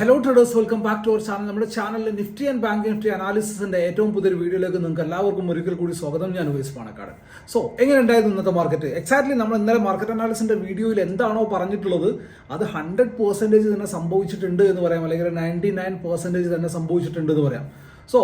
Hello traders welcome back to our channel നമ്മുടെ ചാനലിൽ Nifty and bank Nifty അനാലിസിന്റെ ഏറ്റവും പുതിയൊരു വീഡിയോയിലേക്ക് നിങ്ങൾക്ക് എല്ലാവർക്കും ഒരിക്കൽ കൂടി സ്വാഗതം. ഞാൻ ഉപേസ് പാണക്കാട് സോ എങ്ങനെ ഉണ്ടായിരുന്നു ഇന്നത്തെ മാർക്കറ്റ് എക്സാക്ട്ലി നമ്മൾ ഇന്നലെ മാർക്കറ്റ് അനാലിസിന്റെ വീഡിയോയിൽ എന്താണോ പറഞ്ഞിട്ടുള്ളത് അത് ഹൺഡ്രഡ് പെർസെന്റേജ് തന്നെ സംഭവിച്ചിട്ടുണ്ട് എന്ന് പറയാം. അല്ലെങ്കിൽ നയന്റി നയൻ പെർസെന്റേജ് തന്നെ സംഭവിച്ചിട്ടുണ്ട് എന്ന് പറയാം. സോ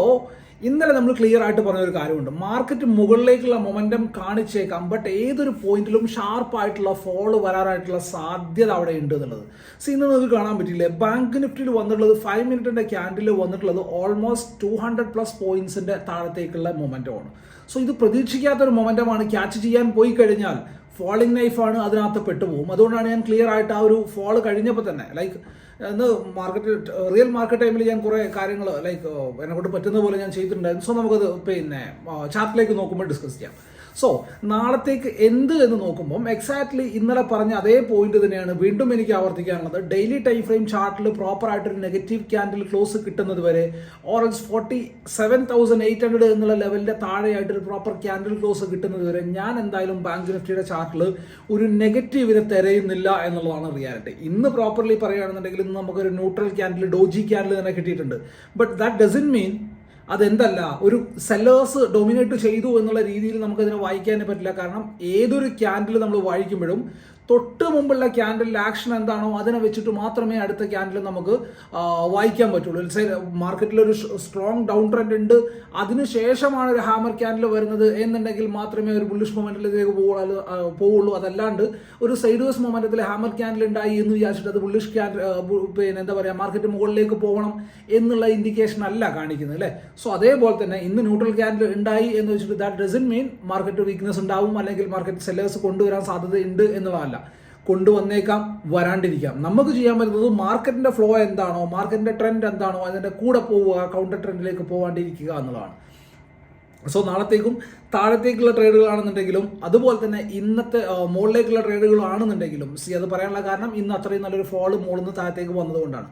ഇന്നലെ നമ്മൾ ക്ലിയർ ആയിട്ട് പറഞ്ഞ ഒരു കാര്യമുണ്ട്. മാർക്കറ്റ് മുകളിലേക്കുള്ള മൊമെന്റം കാണിച്ചേക്കാം ബട്ട് ഏതൊരു പോയിന്റിലും ഷാർപ്പായിട്ടുള്ള ഫോൾ വരാനായിട്ടുള്ള സാധ്യത അവിടെ ഉണ്ട് എന്നുള്ളത്. സോ ഇന്ന് നമുക്ക് കാണാൻ പറ്റില്ലേ ബാങ്ക് നിഫ്റ്റിയിൽ വന്നിട്ടുള്ളത് ഫൈവ് മിനിറ്റിന്റെ ക്യാൻഡിൽ വന്നിട്ടുള്ളത് ഓൾമോസ്റ്റ് ടു ഹൺഡ്രഡ് പ്ലസ് പോയിന്റ്സിന്റെ താഴത്തേക്കുള്ള മൊമെന്റമാണ് സോ ഇത് പ്രതീക്ഷിക്കാത്തൊരു മൊമെന്റമാണ് ക്യാച്ച് ചെയ്യാൻ പോയി കഴിഞ്ഞാൽ ഫോളിംഗ് നൈഫാണ് അതിനകത്ത് പെട്ടുപോകും. അതുകൊണ്ടാണ് ഞാൻ ക്ലിയർ ആയിട്ട് ആ ഒരു ഫോൾ കഴിഞ്ഞപ്പോൾ തന്നെ ലൈക്ക് ഇന്ന് മാർക്കറ്റ് റിയൽ മാർക്കറ്റ് ടൈമിൽ ഞാൻ കുറേ കാര്യങ്ങൾ ലൈക്ക് എന്നെ കൊണ്ട് പറ്റുന്ന പോലെ ഞാൻ ചെയ്തിട്ടുണ്ടായിരുന്നു. സോ നമുക്കത് പിന്നെ ചാർട്ടിലേക്ക് നോക്കുമ്പോൾ ഡിസ്കസ് ചെയ്യാം. സോ നാളത്തേക്ക് എന്ത് എന്ന് നോക്കുമ്പോൾ എക്സാക്ട്ലി ഇന്നലെ പറഞ്ഞ അതേ പോയിന്റ് തന്നെയാണ് വീണ്ടും എനിക്ക് ആവർത്തിക്കാനുള്ളത്. ഡെയിലി ടൈം ഫ്രെയിം ചാർട്ടിൽ പ്രോപ്പർ ആയിട്ട് ഒരു നെഗറ്റീവ് ക്യാൻഡിൽ ക്ലോസ് കിട്ടുന്നത് വരെ ഓറൻസ് forty seven thousand eight hundred എന്നുള്ള ലെവലിന്റെ താഴെയായിട്ട് ഒരു പ്രോപ്പർ ക്യാൻഡിൽ ക്ലോസ് കിട്ടുന്നത് വരെ ഞാൻ എന്തായാലും ബാങ്ക് നിഫ്റ്റിയുടെ ചാർട്ടിൽ ഒരു നെഗറ്റീവിനെ തിരയുന്നില്ല എന്നുള്ളതാണ് റിയാലിറ്റി ഇന്ന് പ്രോപ്പർലി പറയുകയാണെന്നുണ്ടെങ്കിൽ ഇന്ന് നമുക്കൊരു ന്യൂട്രൽ ക്യാൻഡിൽ ഡോജി ക്യാൻഡിൽ തന്നെ കിട്ടിയിട്ടുണ്ട്. ബട്ട് ദാറ്റ് ഡസൻ മീൻ അതെന്തല്ല ഒരു സെല്ലേഴ്സ് ഡൊമിനേറ്റ് ചെയ്തു എന്നുള്ള രീതിയിൽ നമുക്കതിനെ വായിക്കാനേ പറ്റില്ല. കാരണം ഏതൊരു ക്യാൻഡിൽ നമ്മൾ വായിക്കുമ്പോഴും തൊട്ട് മുമ്പുള്ള ക്യാൻഡലിൽ ആക്ഷൻ എന്താണോ അതിനെ വെച്ചിട്ട് മാത്രമേ അടുത്ത ക്യാൻഡിൽ നമുക്ക് വായിക്കാൻ പറ്റുള്ളൂ. മാർക്കറ്റിൽ ഒരു സ്ട്രോങ് ഡൗൺ ട്രെൻഡ് ഉണ്ട്. അതിനുശേഷമാണ് ഒരു ഹാമർ ക്യാൻഡിൽ വരുന്നത് എന്നുണ്ടെങ്കിൽ മാത്രമേ ഒരു ബുള്ളിഷ് മൊമെന്റിലേക്ക് പോകുള്ളൂ പോവുള്ളൂ. അതല്ലാണ്ട് ഒരു സൈഡേഴ്സ് മൊമെന്റത്തിൽ ഹാമർ ക്യാൻഡിൽ ഉണ്ടായി എന്ന് വിചാരിച്ചിട്ട് അത് ബുള്ളിഷ് ക്യാൻഡിൽ പിന്നെ എന്താ പറയുക മാർക്കറ്റ് മുകളിലേക്ക് പോകണം എന്നുള്ള ഇൻഡിക്കേഷൻ അല്ല കാണിക്കുന്നത് അല്ലേ? സോ അതേപോലെ തന്നെ ഇന്ന് ന്യൂട്രൽ ക്യാൻഡിൽ ഉണ്ടായി എന്ന് വെച്ചിട്ട് that doesn't mean market weakness ഉണ്ടാവും അല്ലെങ്കിൽ മാർക്കറ്റ് സെല്ലേഴ്സ് കൊണ്ടുവരാൻ സാധ്യതയുണ്ട് എന്നുള്ളതല്ല. കൊണ്ടുവന്നേക്കാം വരാണ്ടിരിക്കാം. നമുക്ക് ചെയ്യാൻ പറ്റുന്നത് മാർക്കറ്റിന്റെ ഫ്ലോ എന്താണോ മാർക്കറ്റിന്റെ ട്രെൻഡ് എന്താണോ അതിന്റെ കൂടെ പോവുക കൗണ്ടർ ട്രെൻഡിലേക്ക് പോവാണ്ടിരിക്കുക എന്നുള്ളതാണ്. സോ നാളത്തേക്കും താഴത്തേക്കുള്ള ട്രേഡുകളാണെന്നുണ്ടെങ്കിലും അതുപോലെ തന്നെ ഇന്നത്തെ മുകളിലേക്കുള്ള ട്രേഡുകളാണെന്നുണ്ടെങ്കിലും സി അത് പറയാനുള്ള കാരണം ഇന്ന് അത്രയും നല്ലൊരു ഫോൾ മുകളിൽ നിന്ന് താഴത്തേക്ക് വന്നതുകൊണ്ടാണ്.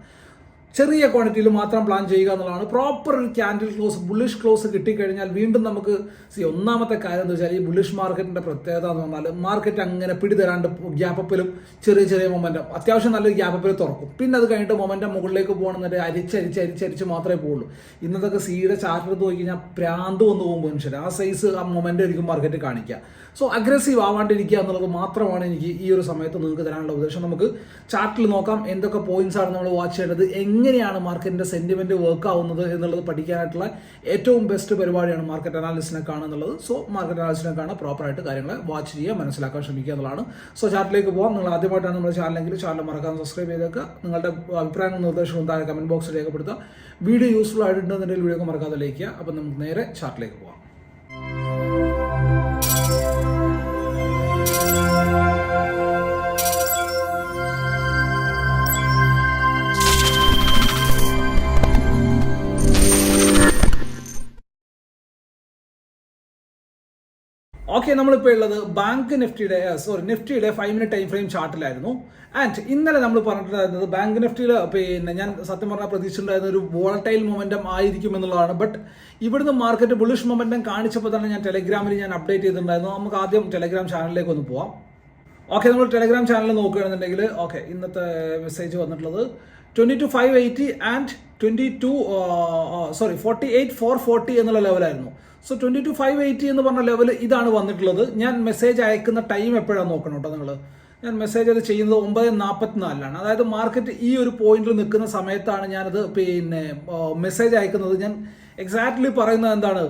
ചെറിയ ക്വാണ്ടിറ്റിയിൽ മാത്രം പ്ലാൻ ചെയ്യുക എന്നുള്ളതാണ്. പ്രോപ്പർ ഒരു ക്യാൻഡിൽ ക്ലോസ് ബുള്ളിഷ് ക്ലോസ് കിട്ടിക്കഴിഞ്ഞാൽ വീണ്ടും നമുക്ക് സി ഒന്നാമത്തെ കാര്യം എന്ന് വെച്ചാൽ ഈ ബുള്ളിഷ് മാർക്കറ്റിന്റെ പ്രത്യേകത എന്ന് പറഞ്ഞാൽ മാർക്കറ്റ് അങ്ങനെ പിടിതരാണ്ട് ഗ്യാപ്പപ്പിലും ചെറിയ ചെറിയ മൊമെന്റം അത്യാവശ്യം നല്ലൊരു ഗ്യാപ്പപ്പിൽ തുറക്കും. പിന്നെ അത് കഴിഞ്ഞിട്ട് മൊമെന്റം മുകളിലേക്ക് പോകണമെന്നുണ്ടെങ്കിൽ അരിച്ചരിച്ച് അരിച്ചരിച്ച് മാത്രമേ പോകുള്ളൂ ഇന്നത്തെ സീയുടെ ചാർട്ട് എടുത്ത് നോക്കി കഴിഞ്ഞാൽ പ്രാന്ത് വന്ന് പോകുമ്പോൾ മനുഷ്യർ ആ സൈസ് ആ മൊമെന്റ് ആയിരിക്കും മാർക്കറ്റ് കാണിക്കുക. സോ അഗ്രസീവ് ആവാണ്ടിരിക്കുക എന്നുള്ളത് മാത്രമാണ് എനിക്ക് ഈ ഒരു സമയത്ത് നിങ്ങൾക്ക് തരാനുള്ള ഉദ്ദേശം നമുക്ക് ചാർട്ടിൽ നോക്കാം. എന്തൊക്കെ പോയിന്റ്സ് ആണ് നമ്മൾ വാച്ച് ചെയ്യേണ്ടത്? എങ്ങനെയാണ് മാർക്കറ്റിന്റെ സെന്റിമെന്റ് വർക്ക് ആവുന്നത് എന്നുള്ളത് പഠിക്കാനായിട്ടുള്ള ഏറ്റവും ബെസ്റ്റ് പരിപാടിയാണ് മാർക്കറ്റ് അനാലിസിനെ കാണുന്നുള്ളത് സോ മാർക്കറ്റ് അനാലിസിനെ കാണാൻ പ്രോപ്പറായിട്ട് കാര്യങ്ങളെ വാച്ച് ചെയ്യുക മനസ്സിലാക്കാൻ ശ്രമിക്കുക എന്നുള്ളതാണ്. സോ ചാർട്ടിലേക്ക് പോകാം നിങ്ങൾ ആദ്യമായിട്ടാണ് നമ്മുടെ ചാനലെങ്കിൽ ചാനൽ മറക്കാൻ സബ്സ്ക്രൈബ് ചെയ്തേക്കുക. നിങ്ങളുടെ അഭിപ്രായങ്ങളും നിർദ്ദേശങ്ങളും താഴെ കമന്റ് ബോക്സിൽ രേഖപ്പെടുത്തുക. വീഡിയോ യൂസ്ഫുൾ ആയിട്ടുണ്ടെന്നുണ്ടെങ്കിൽ വീഡിയോ മറക്കാതെ ലയിക്കുക അപ്പം നമുക്ക് നേരെ ചാർട്ടിലേക്ക് പോകാം ഓക്കെ നമ്മളിപ്പോൾ ഉള്ളത് ബാങ്ക് നിഫ്റ്റിയുടെ സോറി നിഫ്റ്റിയുടെ ഫൈവ് മിനിറ്റ് ടൈം ഫ്രെയിം ചാർട്ടിലായിരുന്നു ആൻഡ് ഇന്നലെ നമ്മൾ പറഞ്ഞിട്ടുണ്ടായിരുന്നത് ബാങ്ക് നിഫ്റ്റിയിൽ പിന്നെ ഞാൻ സത്യം പറഞ്ഞാൽ പ്രതീക്ഷിച്ചിട്ടുണ്ടായിരുന്ന ഒരു വോളട്ടൈൽ മൊമെന്റം ആയിരിക്കും എന്നുള്ളതാണ്. ബട്ട് ഇവിടുന്ന് മാർക്കറ്റ് ബുളിഷ് മൊമെന്റം കാണിച്ചപ്പോൾ തന്നെ ഞാൻ ടെലഗ്രാമിൽ ഞാൻ അപ്ഡേറ്റ് ചെയ്തിട്ടുണ്ടായിരുന്നു. നമുക്ക് ആദ്യം ടെലഗ്രാം ചാനലിലേക്ക് ഒന്ന് പോവാം. ഓക്കെ നമ്മൾ ടെലഗ്രാം ചാനൽ നോക്കുകയാണെന്നുണ്ടെങ്കിൽ ഓക്കെ ഇന്നത്തെ മെസ്സേജ് വന്നിട്ടുള്ളത് twenty two five eighty and twenty two sorry forty eight four forty എന്നുള്ള ലെവലായിരുന്നു so twenty two five eighty എന്ന് പറഞ്ഞ ലെവൽ ഇതാണ് വന്നിട്ടുള്ളത്. ഞാൻ മെസ്സേജ് അയക്കുന്ന ടൈം എപ്പോഴാണ് നോക്കണം കേട്ടോ നിങ്ങൾ ഞാൻ മെസ്സേജ് അത് ചെയ്യുന്നത് ഒമ്പത് നാൽപ്പത്തിനാലിലാണ് അതായത് മാർക്കറ്റ് ഈ ഒരു പോയിന്റിൽ നിൽക്കുന്ന സമയത്താണ് ഞാനത് പിന്നെ മെസ്സേജ് അയക്കുന്നത്. ഞാൻ എക്സാക്ട്ലി പറയുന്നത് എന്താണ്?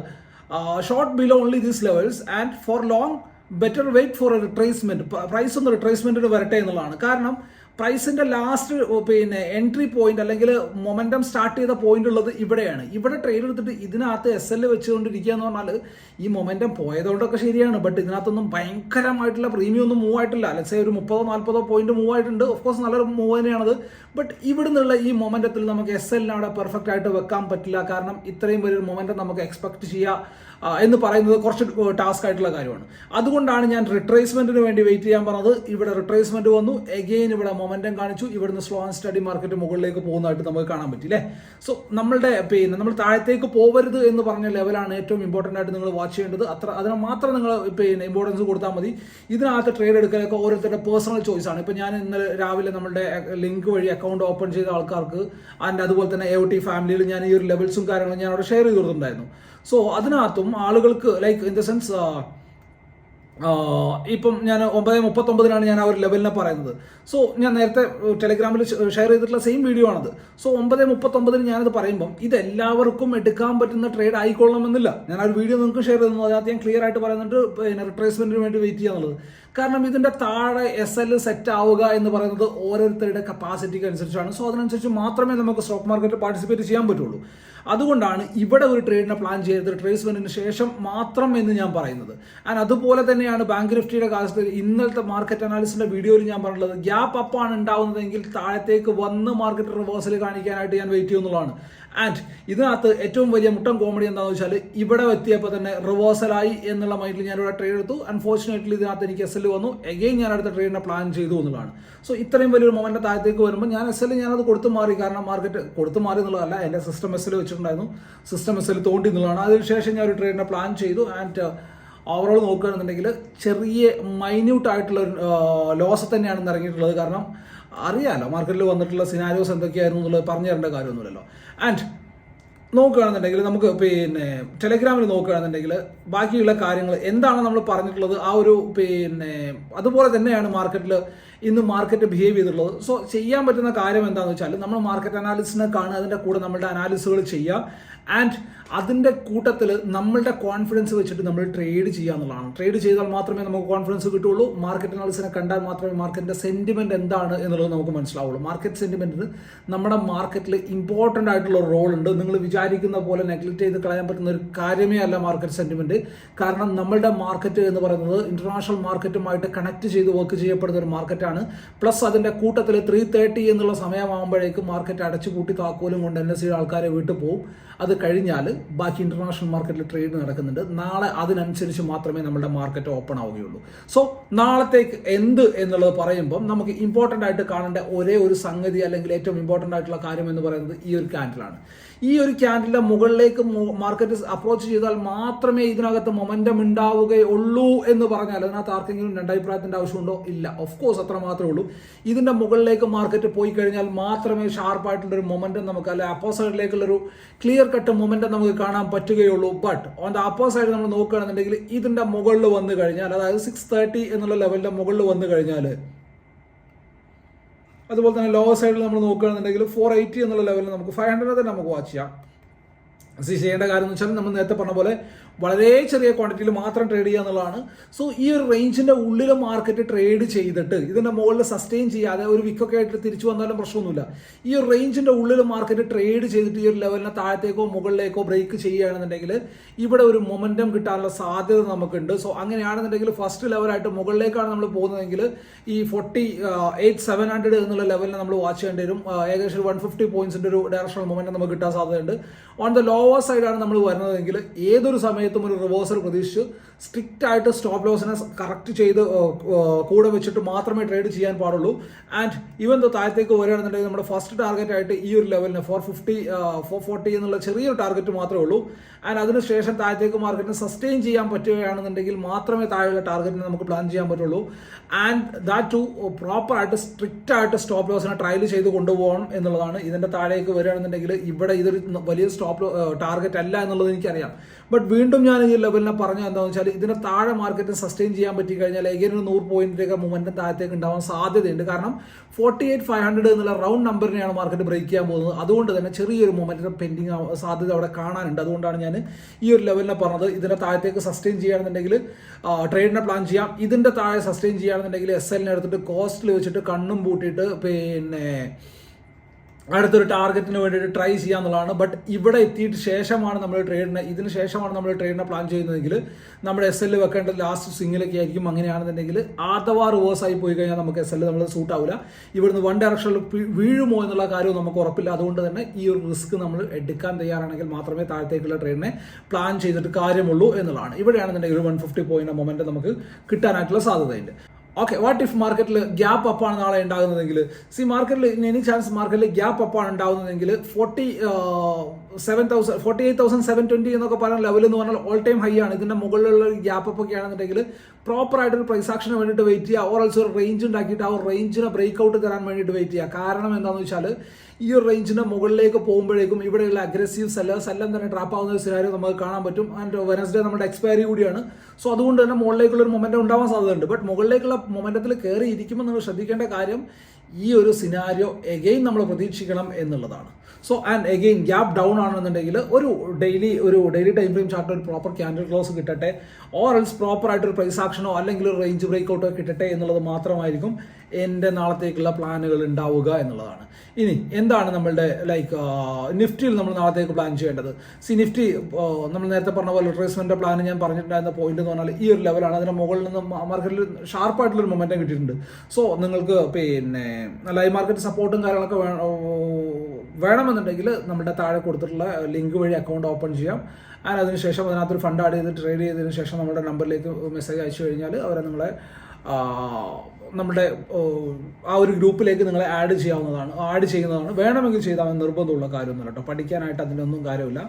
Short below only these levels and for long better wait for retracement price ഒന്ന് റിട്രേസ്മെന്റിന് വരട്ടെ എന്നുള്ളതാണ്. കാരണം പ്രൈസിന്റെ ലാസ്റ്റ് പിന്നെ എൻട്രി പോയിന്റ് അല്ലെങ്കിൽ മൊമെന്റം സ്റ്റാർട്ട് ചെയ്ത പോയിന്റ് ഉള്ളത് ഇവിടെയാണ്. ഇവിടെ ട്രേഡ് എടുത്തിട്ട് ഇതിനകത്ത് എസ് എൽ വെച്ചുകൊണ്ടിരിക്കുക എന്ന് പറഞ്ഞാൽ ഈ മൊമെന്റം പോയതുകൊണ്ടൊക്കെ ശരിയാണ്. ബട്ട് ഇതിനകത്തൊന്നും ഭയങ്കരമായിട്ടുള്ള പ്രീമിയം ഒന്നും മൂവ് ആയിട്ടില്ല. അല്ലെ ഒരു മുപ്പതോ നാൽപ്പതോ പോയിന്റ് മൂവ് ആയിട്ടുണ്ട്. ഓഫ് കോഴ്സ് നല്ലൊരു മൂവ് തന്നെയാണത്. ബട്ട് ഇവിടെ നിന്നുള്ള ഈ മൊമെന്റത്തിൽ നമുക്ക് എസ് എല്ലിന് അവിടെ പെർഫെക്റ്റ് ആയിട്ട് വെക്കാൻ പറ്റില്ല. കാരണം ഇത്രയും വലിയൊരു മൊമെന്റം നമുക്ക് എക്സ്പെക്ട് ചെയ്യാം എന്ന് പറയുന്നത് കുറച്ച് ടാസ്ക് ആയിട്ടുള്ള കാര്യമാണ്. അതുകൊണ്ടാണ് ഞാൻ റിട്രേസ്മെന്റിന് വേണ്ടി വെയിറ്റ് ചെയ്യാൻ പറഞ്ഞത്. ഇവിടെ റിട്രേസ്മെന്റ് വന്നു. എഗെയിൻ ഇവിടെ മൊമെന്റം കാണിച്ചു. ഇവിടുന്ന് സ്ലോ ആൻഡ് സ്റ്റഡി മാർക്കറ്റ് മുകളിലേക്ക് പോകുന്നതായിട്ട് നമുക്ക് കാണാൻ പറ്റി അല്ലേ സോ നമ്മളുടെ പിന്നെ നമ്മൾ താഴത്തേക്ക് പോവരുത് എന്ന് പറഞ്ഞ ലെവലാണ് ഏറ്റവും ഇമ്പോർട്ടന്റ് ആയിട്ട് നിങ്ങൾ വാച്ച് ചെയ്യേണ്ടത്. അത്ര അതിന് മാത്രം നിങ്ങൾ പിന്നെ ഇമ്പോർട്ടൻസ് കൊടുത്താൽ മതി. ഇതിനകത്ത് ട്രേഡ് എടുക്കലൊക്കെ ഓരോരുത്തരുടെ പേഴ്സണൽ ചോയ്സ് ആണ്. ഇപ്പോൾ ഞാൻ ഇന്നലെ രാവിലെ നമ്മുടെ ലിങ്ക് വഴി അക്കൗണ്ട് ഓപ്പൺ ചെയ്ത ആൾക്കാർക്ക് ആൻഡ് അതുപോലെ തന്നെ എ ടി ഫാമിലിയിൽ ഞാൻ ഈ ഒരു ലെവൽസും കാര്യങ്ങളും ഞാൻ അവിടെ ഷെയർ ചെയ്ത് കൊടുത്തിട്ടുണ്ടായിരുന്നു സോ അതിനകത്തും ആളുകൾക്ക് ലൈക്ക് ഇൻ ദ സെൻസ് ഇപ്പം ഞാൻ ഒമ്പത് മുപ്പത്തൊമ്പതിനാണ് ഞാൻ ആ ഒരു ലെവലിനെ പറയുന്നത്. സോ ഞാൻ നേരത്തെ ടെലിഗ്രാമിൽ ഷെയർ ചെയ്തിട്ടുള്ള സെയിം വീഡിയോ ആണത്. സോ ഒമ്പത് മുപ്പത്തൊമ്പതിന് ഞാനത് പറയുമ്പം ഇത് എല്ലാവർക്കും എടുക്കാൻ പറ്റുന്ന ട്രേഡ് ആയിക്കൊള്ളണമെന്നില്ല. ഞാൻ ആ ഒരു വീഡിയോ നിങ്ങൾക്ക് ഷെയർ ചെയ്യുന്നു അതിനകത്ത് ഞാൻ ക്ലിയർ ആയിട്ട് പറയുന്നുണ്ട് പിന്നെ റിട്രേസ്മെന്റിന് വേണ്ടി വെയിറ്റ് ചെയ്യാന്നുള്ളത് കാരണം ഇതിന്റെ താഴെ എസ് എൽ സെറ്റ് ആവുക എന്ന് പറയുന്നത് ഓരോരുത്തരുടെ കപ്പാസിറ്റിക്ക് അനുസരിച്ചാണ്. സോ അതിനനുസരിച്ച് മാത്രമേ നമുക്ക് സ്റ്റോക്ക് മാർക്കറ്റ് പാർട്ടിസിപ്പേറ്റ് ചെയ്യാൻ പറ്റുള്ളൂ. അതുകൊണ്ടാണ് ഇവിടെ ഒരു ട്രേഡിനെ പ്ലാൻ ചെയ്തത് ട്രേസ്മെന്റിന് ശേഷം മാത്രം എന്ന് ഞാൻ പറയുന്നത്. ആൻഡ് അതുപോലെ തന്നെയാണ് ബാങ്ക് നിഫ്റ്റിയുടെ കാലത്ത് ഇന്നലത്തെ മാർക്കറ്റ് അനാലിസിന്റെ വീഡിയോയിൽ ഞാൻ പറഞ്ഞുള്ളത് ഗ്യാപ്പ് അപ്പാണ് ഉണ്ടാവുന്നതെങ്കിൽ താഴത്തേക്ക് വന്ന് മാർക്കറ്റ് റിവേഴ്സൽ കാണിക്കാനായിട്ട് ഞാൻ വെയിറ്റ് ചെയ്യുന്നതാണ് ആൻഡ് ഇതിനകത്ത് ഏറ്റവും വലിയ മുട്ടൻ കോമഡി എന്താണെന്ന് വെച്ചാൽ ഇവിടെ എത്തിയപ്പോൾ തന്നെ റിവേഴ്സലായി എന്നുള്ള മൈൻഡിൽ ഞാനിവിടെ ട്രെയിൻ എടുത്തു. അൺഫോർച്ചുനേറ്റ്ലി ഇതിനകത്ത് എനിക്ക് എസ് എൽ വന്നു. എഗെയിൻ ഞാൻ അടുത്ത ട്രേഡിനെ പ്ലാൻ ചെയ്തു എന്നുള്ളതാണ്. സോ ഇത്രയും വലിയൊരു മൊമെന്റെ താഴത്തേക്ക് വരുമ്പോൾ ഞാൻ എസ് എൽ ഞാനത് കൊടുത്തു മാറി. കാരണം മാർക്കറ്റ് കൊടുത്തു മാറി എന്നുള്ളതല്ല എന്റെ സിസ്റ്റം എസ് എൽ വെച്ചിട്ടുണ്ടായിരുന്നു. സിസ്റ്റം എസ് എൽ തോണ്ടി എന്നുള്ളതാണ്. അതിനുശേഷം ഞാൻ ഒരു ട്രേഡിനെ പ്ലാൻ ചെയ്തു. ആൻഡ് ഓവറോൾ നോക്കുകയാണെന്നുണ്ടെങ്കിൽ ചെറിയ മൈന്യൂട്ട് ആയിട്ടുള്ള ഒരു ലോസ് തന്നെയാണ് ഇറങ്ങിയിട്ടുള്ളത്. കാരണം അറിയാലോ മാർക്കറ്റിൽ വന്നിട്ടുള്ള സിനാരിയോസ് എന്തൊക്കെയായിരുന്നു എന്നുള്ളത് പറഞ്ഞു തരേണ്ട കാര്യമൊന്നുമില്ലല്ലോ. ആൻഡ് നോക്കുകയാണെന്നുണ്ടെങ്കിൽ നമുക്ക് പിന്നെ ടെലഗ്രാമിൽ നോക്കുകയാണെന്നുണ്ടെങ്കിൽ ബാക്കിയുള്ള കാര്യങ്ങൾ എന്താണ് നമ്മൾ പറഞ്ഞിട്ടുള്ളത് ആ ഒരു പിന്നെ അതുപോലെ തന്നെയാണ് മാർക്കറ്റിൽ ഇന്ന് മാർക്കറ്റ് ബിഹേവ് ചെയ്തിട്ടുള്ളത്. സോ ചെയ്യാൻ പറ്റുന്ന കാര്യം എന്താണെന്ന് വെച്ചാൽ നമ്മൾ മാർക്കറ്റ് അനാലിസിനെ കാണുക അതിന്റെ കൂടെ നമ്മളുടെ അനാലിസുകൾ ചെയ്യുക ആൻഡ് അതിന്റെ കൂട്ടത്തിൽ നമ്മളുടെ കോൺഫിഡൻസ് വെച്ചിട്ട് നമ്മൾ ട്രേഡ് ചെയ്യുക എന്നുള്ളതാണ്. ട്രേഡ് ചെയ്താൽ മാത്രമേ നമുക്ക് കോൺഫിഡൻസ് കിട്ടുള്ളൂ മാർക്കറ്റ് അനാലിസിനെ കണ്ടാൽ മാത്രമേ മാർക്കറ്റിന്റെ സെന്റിമെന്റ് എന്താണ് എന്നുള്ളത് നമുക്ക് മനസ്സിലാവുള്ളൂ. മാർക്കറ്റ് സെന്റിമെന്റിന് നമ്മുടെ മാർക്കറ്റിൽ ഇമ്പോർട്ടന്റ് ആയിട്ടുള്ള റോൾ ഉണ്ട്. നിങ്ങൾ വിചാരിക്കുന്ന പോലെ നെഗ്ലക്ട് ചെയ്ത് കളയാൻ പറ്റുന്ന ഒരു കാര്യമേ അല്ല മാർക്കറ്റ് സെന്റിമെന്റ് കാരണം നമ്മളുടെ മാർക്കറ്റ് എന്ന് പറയുന്നത് ഇന്റർനാഷണൽ മാർക്കറ്റുമായിട്ട് കണക്ട് ചെയ്ത് വർക്ക് ചെയ്യപ്പെടുന്ന ഒരു മാർക്കറ്റാണ് പ്ലസ് അതിന്റെ കൂട്ടത്തിൽ ത്രീ തേർട്ടി എന്നുള്ള സമയമാകുമ്പോഴേക്കും മാർക്കറ്റ് അടച്ചു കൂട്ടി താക്കോലും കൊണ്ട് എൻ എസ് സിയുടെ ആൾക്കാരെ വീട്ടിൽ പോകും. അത് കഴിഞ്ഞാൽ ബാക്കി ഇന്റർനാഷണൽ മാർക്കറ്റിൽ ട്രേഡ് നടക്കുന്നുണ്ട്. നാളെ അതിനനുസരിച്ച് മാത്രമേ നമ്മുടെ മാർക്കറ്റ് ഓപ്പൺ ആവുകയുള്ളൂ. സോ നാളത്തേക്ക് എന്ത് എന്നുള്ളത് പറയുമ്പം നമുക്ക് ഇമ്പോർട്ടന്റ് ആയിട്ട് കാണേണ്ട ഒരേ ഒരു സംഗതി അല്ലെങ്കിൽ ഏറ്റവും ഇമ്പോർട്ടന്റ് ആയിട്ടുള്ള കാര്യം എന്ന് പറയുന്നത് ഈ ഒരു ക്യാൻഡിലാണ് ഈ ഒരു ക്യാൻഡിലിന്റെ മുകളിലേക്ക് മാർക്കറ്റ് അപ്രോച്ച് ചെയ്താൽ മാത്രമേ ഇതിനകത്ത് മൊമെന്റം ഉണ്ടാവുകയുള്ളൂ എന്ന് പറഞ്ഞാൽ അതിനകത്ത് ആർക്കെങ്കിലും രണ്ടഭിപ്രായത്തിന്റെ ആവശ്യമുണ്ടോ? ഇല്ല. ഓഫ് കോഴ്സ് അത്ര മാത്രമേ ഉള്ളൂ. ഇതിന്റെ മുകളിലേക്ക് മാർക്കറ്റ് പോയി കഴിഞ്ഞാൽ മാത്രമേ ഷാർപ്പായിട്ടുള്ള ഒരു മൊമെന്റം നമുക്ക് അല്ലെ അപ്പോ സൈഡിലേക്കുള്ള ഒരു ക്ലിയർ കട്ട് മൊമെന്റം നമുക്ക് കാണാൻ പറ്റുകയുള്ളൂ. But on the upper side നമ്മൾ നോക്കുകയാണെന്നുണ്ടെങ്കിൽ ഇതിന്റെ മുകളിൽ വന്നു കഴിഞ്ഞാൽ അതായത് സിക്സ് തേർട്ടി എന്നുള്ള ലെവലിന്റെ മുകളിൽ വന്നു കഴിഞ്ഞാൽ അതുപോലെ തന്നെ ലോവർ സൈഡിൽ നമ്മൾ നോക്കുകയാണെന്നുണ്ടെങ്കിൽ ഫോർ എയ്റ്റി എന്നുള്ള ലെവലിൽ നമുക്ക് ഫൈവ് ഹൺഡ്രഡ് തന്നെ നമുക്ക് വാച്ച് ചെയ്യാം. ചെയ്യേണ്ട കാര്യം എന്ന് വെച്ചാൽ നമ്മൾ നേരത്തെ പറഞ്ഞ പോലെ വളരെ ചെറിയ ക്വാണ്ടിറ്റിയിൽ മാത്രം ട്രേഡ് ചെയ്യുക എന്നുള്ളതാണ്. സോ ഈ ഒരു റേഞ്ചിന്റെ ഉള്ളിൽ മാർക്കറ്റ് ട്രേഡ് ചെയ്തിട്ട് ഇതിന്റെ മുകളിൽ സസ്റ്റെയിൻ ചെയ്യാതെ ഒരു വിക്കൊക്കെ ആയിട്ട് തിരിച്ചു വന്നാലും പ്രശ്നമൊന്നുമില്ല. ഈ ഒരു റേഞ്ചിന്റെ ഉള്ളിൽ മാർക്കറ്റ് ട്രേഡ് ചെയ്തിട്ട് ഈ ഒരു ലെവലിനെ താഴത്തേക്കോ മുകളിലേക്കോ ബ്രേക്ക് ചെയ്യുകയാണെന്നുണ്ടെങ്കിൽ ഇവിടെ ഒരു മൊമെന്റം കിട്ടാനുള്ള സാധ്യത നമുക്കുണ്ട്. സോ അങ്ങനെയാണെന്നുണ്ടെങ്കിൽ ഫസ്റ്റ് ലെവലായിട്ട് മുകളിലേക്കാണ് നമ്മൾ പോകുന്നതെങ്കിൽ ഈ ഫോർട്ടി എയ്റ്റ് സെവൻ ഹൺഡ്രഡ് എന്നുള്ള ലെവലിനെ നമ്മൾ വാച്ച് ചെയ്യേണ്ടി വരും. ഏകദേശം വൺ ഫിഫ്റ്റി പോയിന്റ്സിന്റെ ഒരു ഡയറക്ഷണൽ മൊമെന്റം നമുക്ക് കിട്ടാൻ സാധ്യതയുണ്ട്. ഓൺ ദ ലോവർ സൈഡാണ് നമ്മൾ വരുന്നതെങ്കിൽ ഏതൊരു സമയത്തും ഒരു റിവേഴ്സൽ പ്രതീക്ഷിച്ച് സ്ട്രിക്റ്റ് ആയിട്ട് സ്റ്റോപ്പ് ലോസിനെ കറക്റ്റ് ചെയ്ത് കൂടെ വെച്ചിട്ട് മാത്രമേ ട്രേഡ് ചെയ്യാൻ പാടുള്ളൂ. ആൻഡ് ഈവൻ ദോ താഴത്തേക്ക് വരികയാണെന്നുണ്ടെങ്കിൽ നമ്മുടെ ഫസ്റ്റ് ടാർഗറ്റ് ആയിട്ട് ഈ ഒരു ലെവലിന് ഫോർ ഫിഫ്റ്റി ഫോർ ഫോർട്ടി എന്നുള്ള ചെറിയൊരു ടാർഗറ്റ് മാത്രമേ ഉള്ളൂ. ആൻഡ് അതിനുശേഷം താഴത്തേക്ക് മാർക്കറ്റിന് സസ്റ്റെയിൻ ചെയ്യാൻ പറ്റുകയാണെന്നുണ്ടെങ്കിൽ മാത്രമേ താഴെയുള്ള ടാർഗറ്റിനെ നമുക്ക് പ്ലാൻ ചെയ്യാൻ പറ്റുള്ളൂ. ആൻഡ് ദാറ്റ് ടു പ്രോപ്പർ ആയിട്ട് സ്ട്രിക്റ്റ് ആയിട്ട് സ്റ്റോപ്പ് ലോസിനെ ട്രയൽ ചെയ്ത് കൊണ്ടുപോകണം എന്നുള്ളതാണ് ഇതിന്റെ താഴേക്ക് വരികയാണെന്നുണ്ടെങ്കിൽ ഇവിടെ ഇതൊരു വലിയ സ്റ്റോപ്പ് ടാർഗറ്റ് അല്ല എന്നുള്ളത് എനിക്കറിയാം. ബട്ട് വീണ്ടും ഞാൻ ഈ ലെവലിനെ പറഞ്ഞ എന്താണെന്ന് വെച്ചാൽ ഇതിന്റെ താഴെ മാർക്കറ്റ് സസ്റ്റെയിൻ ചെയ്യാൻ പറ്റി കഴിഞ്ഞാൽ എഗൈൻ ഒരു നൂറ് പോയിന്റിലേക്ക് മൊമെന്റം താഴത്തേക്ക് ഉണ്ടാവാൻ സാധ്യതയുണ്ട്. കാരണം ഫോർട്ടി എയ്റ്റ് ഫൈവ് ഹൺഡ്രഡ് എന്നുള്ള റൗണ്ട് നമ്പറിനെയാണ് മാർക്കറ്റ് ബ്രേക്ക് ചെയ്യാൻ പോകുന്നത്. അതുകൊണ്ട് തന്നെ ചെറിയൊരു മൊമെന്റം പെൻഡിങ് സാധ്യത അവിടെ കാണാനുണ്ട്. അതുകൊണ്ടാണ് ഞാൻ ഈ ഒരു ലെവലിനെ പറഞ്ഞത്. ഇതിന്റെ താഴത്തേക്ക് സസ്റ്റെയിൻ ചെയ്യുകയാണെന്നുണ്ടെങ്കിൽ ട്രേഡിനെ പ്ലാൻ ചെയ്യാം. ഇതിന്റെ താഴെ സസ്റ്റെയിൻ ചെയ്യുകയാണെന്നുണ്ടെങ്കിൽ എസ് എല്ലിനെ എടുത്തിട്ട് കോസ്റ്റിൽ വെച്ചിട്ട് കണ്ണും പൂട്ടിയിട്ട് പിന്നെ അടുത്തൊരു ടാർഗറ്റിന് വേണ്ടിയിട്ട് ട്രൈ ചെയ്യുക എന്നുള്ളതാണ് ബട്ട് ഇവിടെ എത്തിയിട്ട് ശേഷമാണ് നമ്മൾ ട്രേഡിനെ ഇതിന് ശേഷമാണ് നമ്മൾ ട്രേഡിനെ പ്ലാൻ ചെയ്യുന്നതെങ്കിൽ നമ്മുടെ എസ് എൽ വെക്കേണ്ട ലാസ്റ്റ് സ്വിങ്ങിലൊക്കെ ആയിരിക്കും അങ്ങനെയാണെന്നുണ്ടെങ്കിൽ അഥവാ റിവേഴ്സ് ആയി പോയി കഴിഞ്ഞാൽ നമുക്ക് എസ് എൽ നമ്മൾ സൂട്ട് ആവില്ല ഇവിടുന്ന് വൺ ഡയറക്ഷനിൽ വീഴുമോ എന്നുള്ള കാര്യവും നമുക്ക് ഉറപ്പില്ല. അതുകൊണ്ട് തന്നെ ഈ ഒരു റിസ്ക് നമ്മൾ എടുക്കാൻ തയ്യാറാണെങ്കിൽ മാത്രമേ താഴത്തേക്കുള്ള ട്രേഡിനെ പ്ലാൻ ചെയ്തിട്ട് കാര്യമുള്ളൂ എന്നുള്ളതാണ്. ഇവിടെയാണെന്നുണ്ടെങ്കിൽ ഒരു വൺ ഫിഫ്റ്റി പോയിന്റ് മൊമെന്റ് നമുക്ക് കിട്ടാനായിട്ടുള്ള സാധ്യതയുണ്ട്. ഓക്കെ വാട്ട് ഇഫ് മാർക്കറ്റിൽ ഗ്യാപ്പ് അപ്പാണ് നാളെ ഉണ്ടാകുന്നതെങ്കിൽ? സി മാർക്കറ്റിൽ എനി ചാൻസ് മാർക്കറ്റിൽ ഗ്യാപ്പ് അപ്പാണ് ഉണ്ടാകുന്നതെങ്കിൽ forty seven thousand forty eight thousand seven twenty എന്നൊക്കെ പറയുന്ന ലെവൽ എന്ന് പറഞ്ഞാൽ ഓൾ ടൈം ഹൈ ആണ്. ഇതിന്റെ മുകളിലുള്ള ഒരു ഗ്യാപ്പ് അപ്പ് ഒക്കെ ആണെന്നുണ്ടെങ്കിൽ പ്രോപ്പർ ആയിട്ട് ഒരു പ്രൈസ് ആക്ഷന് വേണ്ടിയിട്ട് വെയിറ്റ് ചെയ്യുക. ഓർ ഓൾസോ ഒരു റേഞ്ച് ഉണ്ടാക്കിയിട്ട് ആ ഒരു റേഞ്ചിനെ ബ്രേക്ക് ഔട്ട് തരാൻ വേണ്ടിയിട്ട് വെയിറ്റ് ചെയ്യുക. കാരണം എന്താണെന്ന് വെച്ചാൽ ഈ ഒരു റേഞ്ചിന്റെ മുകളിലേക്ക് പോകുമ്പോഴേക്കും ഇവിടെയുള്ള അഗ്രസീവ് സെല്ലേഴ്സ് എല്ലാം തന്നെ ട്രാപ്പ് ആവുന്ന ഒരു സിനാരി നമുക്ക് കാണാൻ പറ്റും. ആൻഡ് വെനസ്ഡേ നമ്മുടെ എക്സ്പയറി കൂടിയാണ്. സോ അതുകൊണ്ട് തന്നെ മുകളിലേക്കുള്ള ഒരു മൊമെന്റം ഉണ്ടാവാൻ സാധ്യതയുണ്ട്. ബട്ട് മുകളിലേക്കുള്ള മൊമെന്റത്തിൽ കയറി ഇരിക്കുമ്പോൾ നിങ്ങൾ ശ്രദ്ധിക്കേണ്ട കാര്യം ഈ ഒരു സിനാരിയോ എഗെയിൻ നമ്മൾ പ്രതീക്ഷിക്കണം എന്നുള്ളതാണ്. So and again gap down ആണെന്നുണ്ടെങ്കിൽ ഒരു ഡെയിലി ഒരു ഡെയിലി ടൈം ഫ്രെയിം ചാർട്ട് ഒരു പ്രോപ്പർ ക്യാൻഡിൽ ക്ലോസ് കിട്ടട്ടെ. ഓർ എൽസ് പ്രോപ്പർ ആയിട്ട് ഒരു പ്രൈസ് ആക്ഷനോ അല്ലെങ്കിൽ ഒരു റേഞ്ച് ബ്രേക്ക് ഔട്ടോ കിട്ടട്ടെ എന്നുള്ളത് മാത്രമായിരിക്കും എന്റെ നാളത്തേക്കുള്ള പ്ലാനുകൾ ഉണ്ടാവുക എന്നുള്ളതാണ്. ഇനി എന്താണ് നമ്മളുടെ ലൈക്ക് നിഫ്റ്റിയിൽ നമ്മൾ നാളത്തേക്ക് പ്ലാൻ ചെയ്യേണ്ടത്? സി നിഫ്റ്റി നമ്മൾ നേരത്തെ പറഞ്ഞ പോലെ റിട്രേസ്മെന്റ് പ്ലാൻ ഞാൻ പറഞ്ഞിട്ടുണ്ടായിരുന്ന പോയിന്റ് എന്ന് പറഞ്ഞാൽ ഈ ഒരു ലെവലാണ് അതിന് മുകളിൽ നിന്ന് മാർക്കറ്റിൽ ഷാർപ്പായിട്ടുള്ള ഒരു മൊമെന്റം കിട്ടിയിട്ടുണ്ട്. സോ നിങ്ങൾക്ക് പിന്നെ ലൈവ് മാർക്കറ്റ് സപ്പോർട്ടും കാര്യങ്ങളൊക്കെ വേണം വേണമെന്നുണ്ടെങ്കിൽ നമ്മുടെ താഴെ കൊടുത്തിട്ടുള്ള ലിങ്ക് വഴി അക്കൗണ്ട് ഓപ്പൺ ചെയ്യാം. ആൻഡ് അതിനുശേഷം അതിനകത്തൊരു ഫണ്ട് ആഡ് ചെയ്ത് ട്രേഡ് ചെയ്തതിന് ശേഷം നമ്മുടെ നമ്പറിലേക്ക് മെസ്സേജ് അയച്ചു കഴിഞ്ഞാൽ അവരെ ആ, നമ്മുടെ ആ ഒരു ഗ്രൂപ്പിലേക്ക് നിങ്ങളെ ആഡ് ചെയ്യാവുന്നതാണ് ആഡ് ചെയ്യുന്നതാണ്. വേണമെങ്കിൽ ചെയ്താൽ നിർബന്ധമുള്ള കാര്യമൊന്നുമില്ല കേട്ടോ. പഠിക്കാനായിട്ട് അതിനൊന്നും കാര്യമില്ല.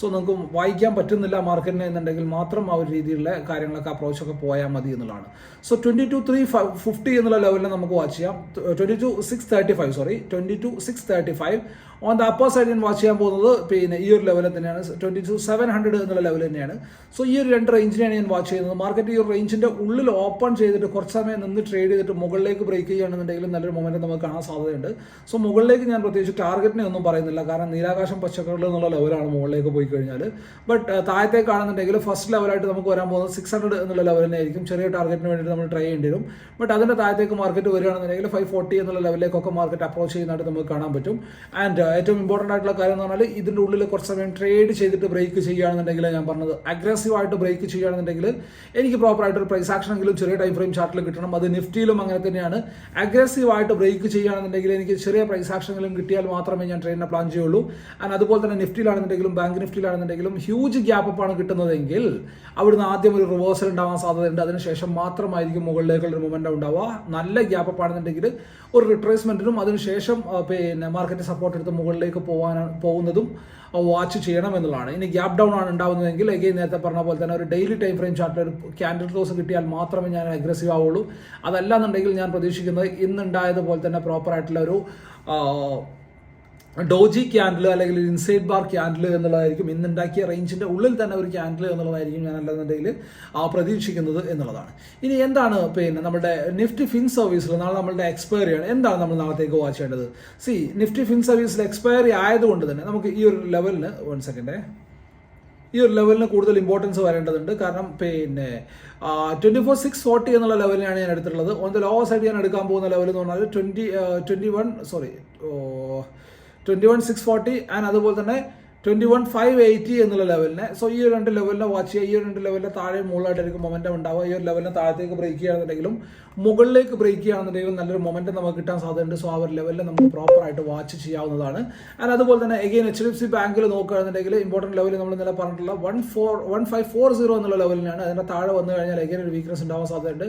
സോ നിങ്ങൾക്ക് വായിക്കാൻ പറ്റുന്നില്ല മാർക്കറ്റിനെ എന്നുണ്ടെങ്കിൽ മാത്രം ആ ഒരു രീതിയിലുള്ള കാര്യങ്ങളൊക്കെ അപ്രോച്ചൊക്കെ പോയാൽ മതി എന്നുള്ളതാണ്. So twenty two three fifty എന്നുള്ള ലെവലിൽ നമുക്ക് വാച്ച് ചെയ്യാം. Twenty two six thirty five sorry twenty two six thirty five on the upper side ഞാൻ വാച്ച് ചെയ്യാൻ പോകുന്നത് പിന്നെ ഈ ഒരു ലെവലിൽ തന്നെയാണ്. ട്വന്റി ടു സെവൻ ഹൺഡ്രഡ് എന്നുള്ള ലെവൽ തന്നെയാണ്. സോ ഈ ഒരു രണ്ട് റേഞ്ചിനെയാണ് ഞാൻ വാച്ച് ചെയ്യുന്നത്. മാർക്കറ്റ് ഈ ഒരു റേഞ്ചിന്റെ ഉള്ളിൽ ഓപ്പൺ ചെയ്തിട്ട് കുറച്ച് സമയം നിന്ന് ട്രേഡ് ചെയ്തിട്ട് മുകളിലേക്ക് ബ്രേക്ക് ചെയ്യുകയാണെന്നുണ്ടെങ്കിൽ നല്ലൊരു മൊമെന്റ് നമുക്ക് കാണാൻ സാധ്യതയുണ്ട്. സോ മുകളിലേക്ക് ഞാൻ പ്രത്യേകിച്ച് ടാർഗറ്റിനെ ഒന്നും പറയുന്നില്ല. കാരണം നീലാകാശം പച്ചക്കറികളിൽ എന്നുള്ള ലെവലാണ് മുകളിലേക്ക് പോയി കഴിഞ്ഞാൽ ബട്ട് താഴത്തേക്കാണെന്നുണ്ടെങ്കിൽ ഫസ്റ്റ് ലെവലായിട്ട് നമുക്ക് വരാൻ പോകുന്നത് സിക്സ് ഹൺഡ്രഡ് എന്നുള്ള ലെവൽ തന്നെ ആയിരിക്കും. ചെറിയ ടാർഗറ്റിന് വേണ്ടിയിട്ട് നമ്മൾ ട്രൈ ചെയ്യേണ്ടി വരും. ബട്ട് അതിന്റെ താഴത്തേക്ക് മാർക്കറ്റ് വരികയാണെന്നുണ്ടെങ്കിൽ ഫൈവ് ഫോർട്ടി എന്നുള്ള ലെവലിലേക്കൊക്കെ മാർക്കറ്റ് അപ്രോച്ച് ചെയ്യുന്നതായിട്ട് നമുക്ക് കാണാൻ പറ്റും. ആൻഡ് ഏറ്റവും ഇമ്പോർട്ടന്റ് ആയിട്ടുള്ള കാര്യം എന്ന് പറഞ്ഞാൽ ഇതിന്റെ ഉള്ളിൽ കുറച്ച് സമയം ട്രേഡ് ചെയ്തിട്ട് ബ്രേക്ക് ചെയ്യുകയാണെന്നുണ്ടെങ്കിൽ ഞാൻ പറഞ്ഞത് അഗ്രസീവ് ആയിട്ട് ബ്രേക്ക് ചെയ്യുകയാണെന്നുണ്ടെങ്കിൽ എനിക്ക് പ്രോപ്പറായിട്ട് ഒരു പ്രൈസ് ആക്ഷൻ എങ്കിലും ചെറിയ ടൈം ഫ്രെയിം ചാർട്ടിൽ കിട്ടണം. അത് നിഫ്റ്റിയിലും അങ്ങനെ തന്നെയാണ്. അഗ്രസീവ് ആയിട്ട് ബ്രേക്ക് ചെയ്യുകയാണെന്നുണ്ടെങ്കിൽ എനിക്ക് ചെറിയ പ്രൈസ് ആക്ഷനെങ്കിലും കിട്ടിയാൽ മാത്രമേ ഞാൻ ട്രെയിനിനെ പ്ലാൻ ചെയ്യുള്ളൂ. ആൻഡ് അതുപോലെ തന്നെ നിഫ്റ്റിയിലാണെന്നുണ്ടെങ്കിലും ബാങ്ക് നിഫ്റ്റിയിലാണെന്നുണ്ടെങ്കിലും ഹ്യൂജ് ഗ്യാപ്പ് അപ്പാണ് കിട്ടുന്നതെങ്കിൽ അവിടുന്ന് ആദ്യം ഒരു റിവേഴ്സൽ ഉണ്ടാവാൻ സാധ്യതയുണ്ട്. അതിനുശേഷം മാത്രമായിരിക്കും മുകളിലേക്കുള്ള ഒരു മൊമെന്റ് ഉണ്ടാവുക. നല്ല ഗ്യാപ്പ് അപ്പ് ആണെന്നുണ്ടെങ്കിൽ ഒരു റിട്രേസ്മെന്റിനും അതിനുശേഷം പിന്നെ മാർക്കറ്റ് സപ്പോർട്ട് എടുത്ത് മുകളിലേക്ക് പോകാനാണ് പോകുന്നതും വാച്ച് ചെയ്യണം എന്നുള്ളതാണ്. ഇനി ഗ്യാപ് ഡൗൺ ആണ് ഉണ്ടാകുന്നതെങ്കിൽ എഗെയിൻ നേരത്തെ പറഞ്ഞ പോലെ തന്നെ ഒരു ഡെയിലി ടൈം ഫ്രെയിം ചാർട്ടിൽ ഒരു ക്യാൻഡിൽ ക്ലോസ് കിട്ടിയാൽ മാത്രമേ ഞാൻ അഗ്രസീവ് ആവുള്ളൂ. അതല്ല എന്നുണ്ടെങ്കിൽ ഞാൻ പ്രതീക്ഷിക്കുന്നത് ഇന്നുണ്ടായതുപോലെ തന്നെ പ്രോപ്പർ ആയിട്ടുള്ള ഒരു ഡോജി ക്യാൻഡിൽ അല്ലെങ്കിൽ ഇൻസൈഡ് ബാർ ക്യാൻഡിൽ എന്നുള്ളതായിരിക്കും ഇന്നുണ്ടാക്കിയ റേഞ്ചിന്റെ ഉള്ളിൽ തന്നെ ഒരു ക്യാൻഡിൽ എന്നുള്ളതായിരിക്കും ഞാൻ അല്ലെന്നുണ്ടെങ്കിൽ ആ പ്രതീക്ഷിക്കുന്നത് എന്നുള്ളതാണ്. ഇനി എന്താണ് പിന്നെ നമ്മുടെ നിഫ്റ്റി ഫിൻ സർവീസിൽ നാളെ നമ്മളുടെ എക്സ്പയറി ആണ്. എന്താണ് നമ്മൾ നാളത്തേക്ക് വാച്ച് ചെയ്യേണ്ടത്? സി നിഫ്റ്റി ഫിൻ സർവീസിൽ എക്സ്പയറി ആയതുകൊണ്ട് തന്നെ നമുക്ക് ഈ ഒരു ലെവലിന് വൺ സെക്കൻഡേ ഈ ഒരു ലെവലിന് കൂടുതൽ ഇമ്പോർട്ടൻസ് വരേണ്ടതുണ്ട്. കാരണം പിന്നെ ട്വന്റി ഫോർ സിക്സ് ഫോർട്ടി എന്നുള്ള ലെവലിനാണ് ഞാൻ എടുത്തിട്ടുള്ളത്. ഓൺ ദ ലോവർ സൈഡ് ഞാൻ എടുക്കാൻ പോകുന്ന ലെവൽ എന്ന് പറഞ്ഞാൽ twenty twenty one sorry twenty one six forty and അതുപോലെ തന്നെ ട്വന്റി വൺ ഫൈവ് എയ്റ്റി എന്നുള്ള ലെവലിനെ സോ ഈ ഒരു രണ്ട് ലെവലിനെ വാച്ച് ചെയ്യുക. ഈ ഒരു രണ്ട് ലെവലിനെ താഴെ മുകളിലായിട്ടായിരിക്കും മൊമെന്റം ഉണ്ടാവുക. ഈ ഒരു ലെവലിനെ താഴത്തേക്ക് ബ്രേക്ക് ചെയ്യുകയാണെന്നുണ്ടെങ്കിലും മുകളിലേക്ക് ബ്രേക്ക് ചെയ്യുകയാണെന്നുണ്ടെങ്കിലും നല്ലൊരു മൊമെന്റം നമുക്ക് കിട്ടാൻ സാധ്യതയുണ്ട്. സോ ആ ഒരു ലെവലിൽ നമുക്ക് പ്രോപ്പർ ആയിട്ട് വാച്ച് ചെയ്യാവുന്നതാണ്. ആൻഡ് അതുപോലെ തന്നെ again H D F C ബാങ്കിൽ നോക്കുകയാണെന്നുണ്ടെങ്കിൽ ഇമ്പോർട്ടന്റ് ലെവലിൽ നമ്മൾ ഇന്നലെ പറഞ്ഞിട്ടുള്ള one four one five four zero എന്നുള്ള ലെവലിനാണ് അതിന്റെ താഴെ വന്നു കഴിഞ്ഞാൽ എഗെയിൻ ഒരു വീക്ക്നസ് ഉണ്ടാവാൻ സാധ്യതയുണ്ട്.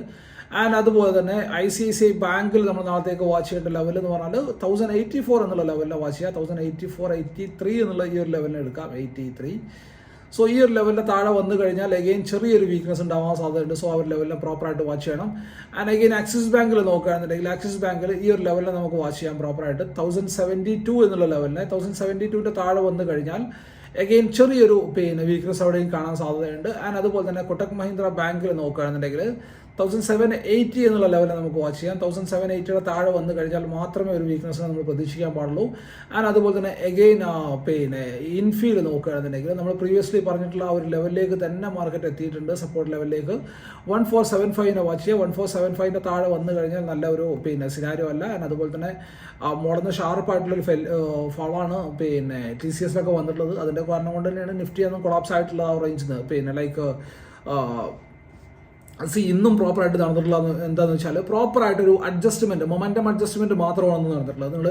ആൻഡ് അതുപോലെ തന്നെ I C I C I ബാങ്കിൽ നമ്മൾ നാളത്തേക്ക് വാച്ച് ചെയ്യേണ്ട ലെവൽ എന്ന് പറഞ്ഞാൽ തൗസൻഡ് എയ്റ്റി ഫോർ എന്നുള്ള ലെവലിൽ വാച്ച് ചെയ്യുക. Thousand eighty four eighty three എന്നുള്ള ഈ ഒരു ലെവലിൽ എടുക്കാം. എയ്റ്റി ത്രീ സോ ഈ ഒരു ലെവലിന്റെ താഴെ വന്നു കഴിഞ്ഞാൽ അഗെയിൻ ചെറിയൊരു വീക്ക്നെസ് ഉണ്ടാവാൻ സാധ്യതയുണ്ട്. സോ ആ ഒരു ലെവലിനെ പ്രോപ്പറായിട്ട് വാച്ച് ചെയ്യണം. ആൻഡ് അഗെയിൻ ആക്സിസ് ബാങ്കിൽ നോക്കുകയാണെന്നുണ്ടെങ്കിൽ ആക്സിസ് ബാങ്കിൽ ഈ ഒരു ലെവലിൽ നമുക്ക് വാച്ച് ചെയ്യാം പ്രോപ്പറായിട്ട് തൗസൻഡ് സെവന്റി ടു എന്നുള്ള ലെവലിനെ തൗസൻഡ് സെവന്റി ടുവിന്റെ താഴെ വന്നു കഴിഞ്ഞാൽ അഗെയിൻ ചെറിയൊരു പിന്നെ വീക്ക്നെസ് അവിടെയും കാണാൻ സാധ്യതയുണ്ട്. ആൻഡ് അതുപോലെ തന്നെ കൊട്ടക് മഹീന്ദ്ര ബാങ്കിൽ നോക്കുകയാണെന്നുണ്ടെങ്കിൽ തൗസൻഡ് സെവൻ എയ്റ്റി എന്നുള്ള ലെവലിൽ നമുക്ക് വാച്ച് ചെയ്യാം. തൗസൻഡ് സെവൻ എയ്റ്റിയുടെ താഴെ വന്നു കഴിഞ്ഞാൽ മാത്രമേ ഒരു വീക്ക്നെസ് നമ്മൾ പ്രതീക്ഷിക്കാൻ പാടുള്ളൂ. ആൻഡ് അതുപോലെ തന്നെ എഗെയിൻ പിന്നെ ഇൻഫീൽ നോക്കുകയാണെന്നുണ്ടെങ്കിൽ നമ്മൾ പ്രീവിയസ്ലി പറഞ്ഞിട്ടുള്ള ആ ഒരു ലെവലിലേക്ക് തന്നെ മാർക്കറ്റ് എത്തിയിട്ടുണ്ട്. സപ്പോർട്ട് ലെവലിലേക്ക് വൺ ഫോർ സെവൻ ഫൈവിനെ വാച്ച് ചെയ്യുക. വൺ ഫോർ സെവൻ ഫൈവിന്റെ താഴെ വന്നു കഴിഞ്ഞാൽ നല്ല ഒരു പിന്നെ സിനാരിയോ അല്ല. ആൻഡ് അതുപോലെ തന്നെ മോഡന്ന് ഷാർപ്പായിട്ടുള്ളൊരു ഫെൽ ഫോളാണ് പിന്നെ ടി സി എസിലൊക്കെ വന്നിട്ടുള്ളത്. അതിന്റെ കാരണം കൊണ്ട് തന്നെയാണ് നിഫ്റ്റി ഒന്നും കൊളാപ്സ് ആയിട്ടുള്ള ആ റേഞ്ചിൽ നിന്ന് പിന്നെ ലൈക്ക് സി ഇന്നും പ്രോപ്പറായിട്ട് നടന്നിട്ടുള്ള എന്താണെന്ന് വെച്ചാൽ പ്രോപ്പറായിട്ടൊരു അഡ്ജസ്റ്റ്മെന്റ് മൊമെന്റം അഡ്ജസ്റ്റ്മെന്റ് മാത്രമാണ് നടന്നിട്ടുള്ളത്. നിങ്ങൾ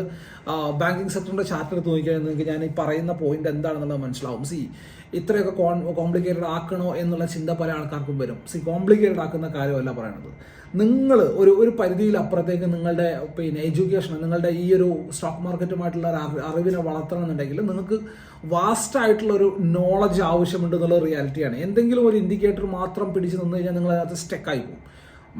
ബാങ്കിങ് സെക്ടറിന്റെ ചാർട്ട് എടുത്ത് നോക്കിയാൽ നിങ്ങൾക്ക് ഞാൻ ഈ പറയുന്ന പോയിന്റ് എന്താണെന്നുള്ളത് മനസ്സിലാവും. സി ഇത്രയൊക്കെ കോംപ്ലിക്കേറ്റഡ് ആക്കണോ എന്നുള്ള ചിന്ത പല ആൾക്കാർക്കും വരും. സി കോംപ്ലിക്കേറ്റഡ് ആക്കുന്ന കാര്യമല്ല പറയണത്. നിങ്ങൾ ഒരു ഒരു പരിധിയിൽ അപ്പുറത്തേക്ക് നിങ്ങളുടെ പിന്നെ എഡ്യൂക്കേഷൻ നിങ്ങളുടെ ഈ ഒരു സ്റ്റോക്ക് മാർക്കറ്റുമായിട്ടുള്ള അറിവിനെ വളർത്തണമെന്നുണ്ടെങ്കിൽ നിങ്ങൾക്ക് വാസ്റ്റ് ആയിട്ടുള്ള ഒരു നോളജ് ആവശ്യമുണ്ട് എന്നുള്ള റിയാലിറ്റിയാണ് എന്തെങ്കിലും ഒരു ഇൻഡിക്കേറ്റർ മാത്രം പിടിച്ച് നിന്ന് കഴിഞ്ഞാൽ നിങ്ങൾ അതിനകത്ത് സ്റ്റെക്കായി പോകും.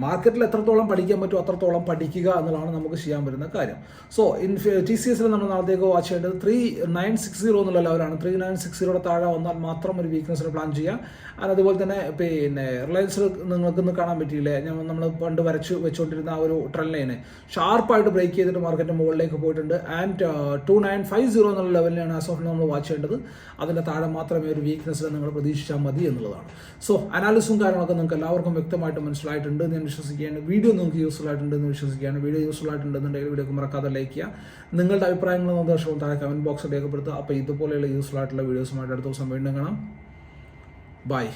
മാർക്കറ്റിൽ എത്രത്തോളം പഠിക്കാൻ പറ്റുമോ അത്രത്തോളം പഠിക്കുക എന്നുള്ളതാണ് നമുക്ക് ചെയ്യാൻ പറ്റുന്ന കാര്യം. സോ ഇൻ ടി സി എസിൽ നമ്മൾ നാളത്തേക്ക് വാച്ച് ചെയ്യേണ്ടത് ത്രീ നയൻ സിക്സ് സീറോ എന്നുള്ള ലെവലാണ് ത്രീ നയൻ സിക്സ് സീറോയുടെ താഴെ വന്നാൽ മാത്രം ഒരു വീക്ക്നെസ്സിന് പ്ലാൻ ചെയ്യുക അതുപോലെ തന്നെ പിന്നെ റിലയൻസിൽ നിങ്ങൾക്ക് ഒന്ന് കാണാൻ പറ്റിയില്ലേ? നമ്മൾ പണ്ട് വരച്ച് വെച്ചുകൊണ്ടിരുന്ന ആ ഒരു ട്രെൻഡ് ലൈന് ഷാർപ്പായിട്ട് ബ്രേക്ക് ചെയ്തിട്ട് മാർക്കറ്റ് മുകളിലേക്ക് പോയിട്ടുണ്ട്. And two nine five zero എന്നുള്ള ലെവലിലാണ് ആസ് ഓഫ് നമ്മൾ വാച്ച് ചെയ്യേണ്ടത്. അതിന്റെ താഴെ മാത്രമേ ഒരു വീക്ക്നെസ്സിൽ നിങ്ങൾ പ്രതീക്ഷിച്ചാൽ മതി എന്നുള്ളതാണ്. സോ അനാലിസും കാര്യങ്ങളൊക്കെ നിങ്ങൾക്ക് എല്ലാവർക്കും വ്യക്തമായിട്ട് മനസ്സിലായിട്ടുണ്ട്. എന്ന് വിശ്വസിക്കുകയാണ് വീഡിയോ നിങ്ങൾക്ക് യൂസ്ഫുൾ ആയിട്ടുണ്ടെന്ന് വിശ്വസിക്കുകയാണ് വീഡിയോ യൂസ്ഫുൾ ആയിട്ടുണ്ടെന്നുണ്ടെങ്കിൽ വീഡിയോ മറക്കാതെ ലൈക്ക് ചെയ്യുക. നിങ്ങളുടെ അഭിപ്രായങ്ങളും നിർദ്ദേശവും താഴെ കമന്റ് ബോക്സിൽ രേഖപ്പെടുത്തുക. അപ്പോൾ ഇതുപോലെയുള്ള യൂസ്ഫുൾ ആയിട്ടുള്ള വീഡിയോസുമായിട്ട് അടുത്ത ദിവസം വീണ്ടും കാണാം. ബൈ